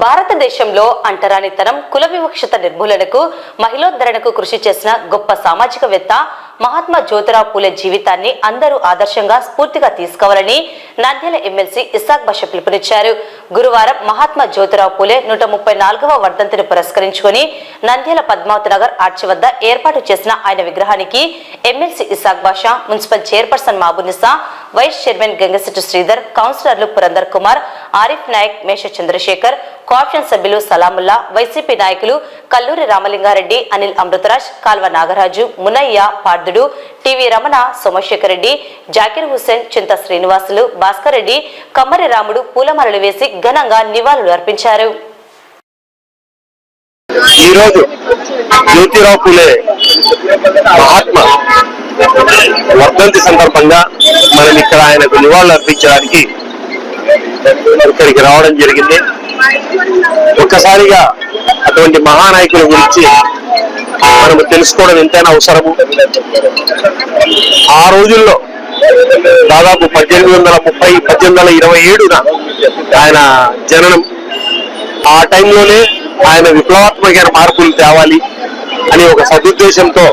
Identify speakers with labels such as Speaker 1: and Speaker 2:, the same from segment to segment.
Speaker 1: భారతదేశంలో అంటరానితనం కుల వివక్షత నిర్మూలనకు మహిళోద్ధరణకు కృషి చేసిన గొప్ప సామాజికవేత్త మహాత్మా జ్యోతిరావు పూలే జీవితాన్ని అందరూ ఆదర్శంగా స్ఫూర్తిగా తీసుకోవాలని నంద్యాల ఎమ్మెల్సీ ఇసాక్ బష పిలుపునిచ్చారు. గురువారం మహాత్మా జ్యోతిరావు పూలే నూట ముప్పై నాలుగవ వర్ధంతిని పురస్కరించుకుని నంద్యాల పద్మావతి నగర్ ఆర్చి వద్ద ఏర్పాటు చేసిన ఆయన విగ్రహానికి MLC Isaq Basha municipal chairperson Mabunisa vice chairman Gangasetti Sridhar కౌన్సిలర్లు పురందర్ కుమార్ ఆరిఫ్ నాయక్ మేష చంద్రశేఖర్ కోఆప్షన్ సభ్యులు సలాముల్లా వైసీపీ నాయకులు కల్లూరి రామలింగారెడ్డి అనిల్ అమృతరాజ్ కాల్వ నాగరాజు మునయ్య పార్దుడు టీవీ రమణ సోమశేఖర్ రెడ్డి జాకిర్ హుస్సేన్ చింత శ్రీనివాసులు భాస్కర్ రెడ్డి కమ్మరి రాముడు పూలమరలు వేసి ఘనంగా నివాళులు అర్పించారు.
Speaker 2: ఈరోజు జ్యోతిరావు పూలే మహాత్మా. వర్ధంతి సందర్భంగా మనం ఇక్కడ ఆయనకు నివాళులు అర్పించడానికి ఇక్కడికి రావడం జరిగింది. ఒక్కసారిగా అటువంటి మహానాయకుల గురించి మనము తెలుసుకోవడం ఎంతైనా అవసరము. ఆ రోజుల్లో దాదాపు పద్దెనిమిది వందల ముప్పై పద్దెనిమిది వందల ఇరవై ఏడున ఆయన జననం. ఆ టైంలోనే ఆయన విప్లవాత్మకమైన మార్పులు తేవాలి అని ఒక సదుద్దేశంతో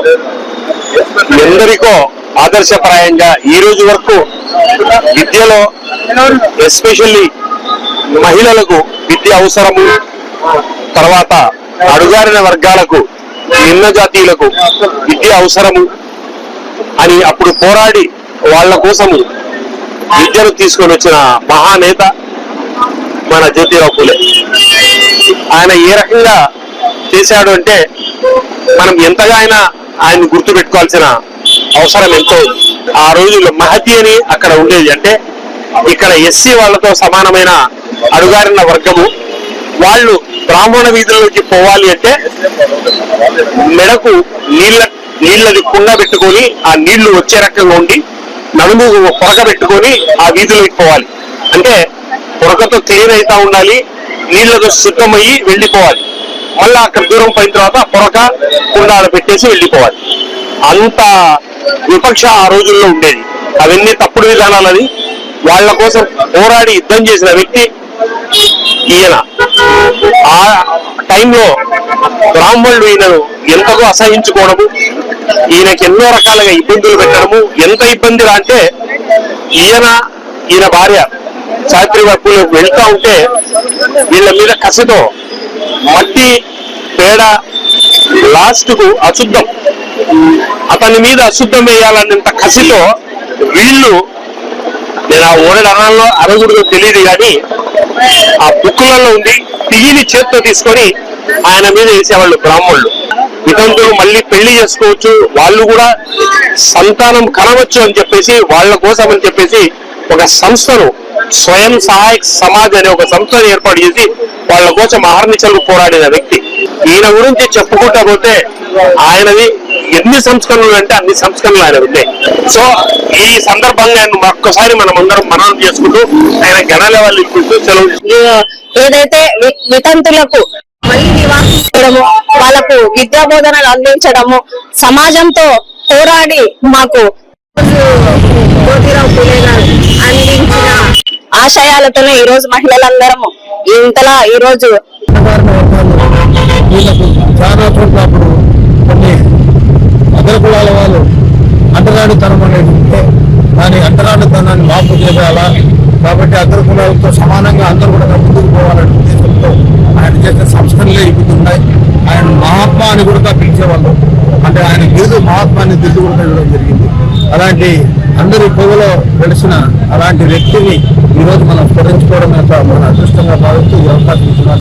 Speaker 2: ఎందరికో ఆదర్శప్రాయంగా ఈ రోజు వరకు విద్యలో ఎస్పెషల్లీ మహిళలకు విద్య అవసరము. తర్వాత అడుగారిన వర్గాలకు నిమ్న జాతీయులకు విద్య అవసరము అని అప్పుడు పోరాడి వాళ్ళ కోసము విద్యను తీసుకొని వచ్చిన మహానేత మన జ్యోతిరావు పూలే. ఆయన ఏ రకంగా చేశాడు అంటే మనం ఎంతగా అయినా ఆయన గుర్తు పెట్టుకోవాల్సిన అవసరం ఎంతో. ఆ రోజుల్లో మహతి అని అక్కడ ఉండేది అంటే ఇక్కడ ఎస్సీ వాళ్ళతో సమానమైన అడుగారిన వర్గము. వాళ్ళు బ్రాహ్మణ వీధుల్లోకి పోవాలి అంటే మెడకు నీళ్ళ నీళ్ళది కుండ పెట్టుకొని ఆ నీళ్ళు వచ్చే రకంగా ఉండి నడుము పొరక పెట్టుకొని ఆ వీధిలోకి పోవాలి. అంటే పొరకతో క్లీన్ అవుతా ఉండాలి నీళ్ళతో శుద్ధమయ్యి వెళ్ళిపోవాలి. మళ్ళా అక్కడ దూరం పోయిన తర్వాత పొరక కుండాలు పెట్టేసి వెళ్ళిపోవాలి. అంత విపక్ష ఆ రోజుల్లో ఉండేది. అవన్నీ తప్పుడు విధానాలని వాళ్ళ కోసం పోరాడి యుద్ధం చేసిన వ్యక్తి ఈయన. ఆ టైంలో బ్రాహ్మణుడు ఈయనను ఎంతగా అసహించుకోవడము ఈయనకి ఎన్నో రకాలుగా ఇబ్బందులు పెట్టడము ఎంత ఇబ్బంది అంటే ఈయన ఈయన భార్య సావిత్రి వర్పులు వెళ్తా ఉంటే వీళ్ళ మీద కసితో మట్టి పేడ లాస్ట్కు అశుద్ధం. అతని మీద అశుద్ధం వేయాలన్నంత కసితో వీళ్ళు నేను ఆ ఓరడు అనాల్లో అరగుడుగా తెలియదు కానీ ఆ బుక్కులలో ఉంది తీయిని చేత్తో తీసుకొని ఆయన మీద వేసేవాళ్ళు బ్రాహ్మణులు. వితంతులు మళ్ళీ పెళ్ళి చేసుకోవచ్చు వాళ్ళు కూడా సంతానం కనవచ్చు అని చెప్పేసి వాళ్ళ కోసం అని చెప్పేసి ఒక సంస్థను స్వయం సహాయక సమాజ్ అనే ఒక సంస్థను ఏర్పాటు చేసి వాళ్ళ కోసం ఆహర్నిచలు పోరాడిన వ్యక్తి. ఈయన గురించి చెప్పుకుంటా పోతే ఆయనది ఎన్ని సంస్కరణలు అంటే అన్ని సంస్కరణలు ఆయన ఉన్నాయి సో ఈ సందర్భంగా ఆయన మరొకసారి మనం అందరం మననం చేసుకుంటూ ఆయన ఘనాల వాళ్ళు ఇప్పిస్తూ సెలవు.
Speaker 3: ఏదైతే వితంతులకు మళ్ళీ వివాహించడము వాళ్ళకు విద్యా బోధనలు అందించడము సమాజంతో పోరాడి మాకు జ్యోతిరావు పూలే గారు అందించిన ఆశయాలతోనే ఈ రోజు మహిళలందరము ఇంతలా ఈ రోజు
Speaker 4: చాలా చోట్ల అగ్ర కులాల వాళ్ళు అంటరాడితనం అనేది ఉంటే దాని అంటరాడితనాన్ని మాపు చేయాలా? కాబట్టి అగ్ర కులాలతో సమానంగా అందరూ కూడా ముందుకు పోవాలనే ఉద్దేశంతో ఆయన చేసిన సంస్కరణలే ఇప్పుడు ఉన్నాయి. ఆయన మహాత్మా అని కూడా పిలిచేవాళ్ళు అంటే ఆయన బిరుదు మహాత్మాని దిద్దు కూడా ఇవ్వడం జరిగింది. అలాంటి అందరి పొగలో వెలిసిన అలాంటి వ్యక్తిని ఈ రోజు మనం స్మరించుకోవడం యొక్క మన అదృష్టంగా భావిస్తూ ఈ అవకాశం ఇస్తున్నారు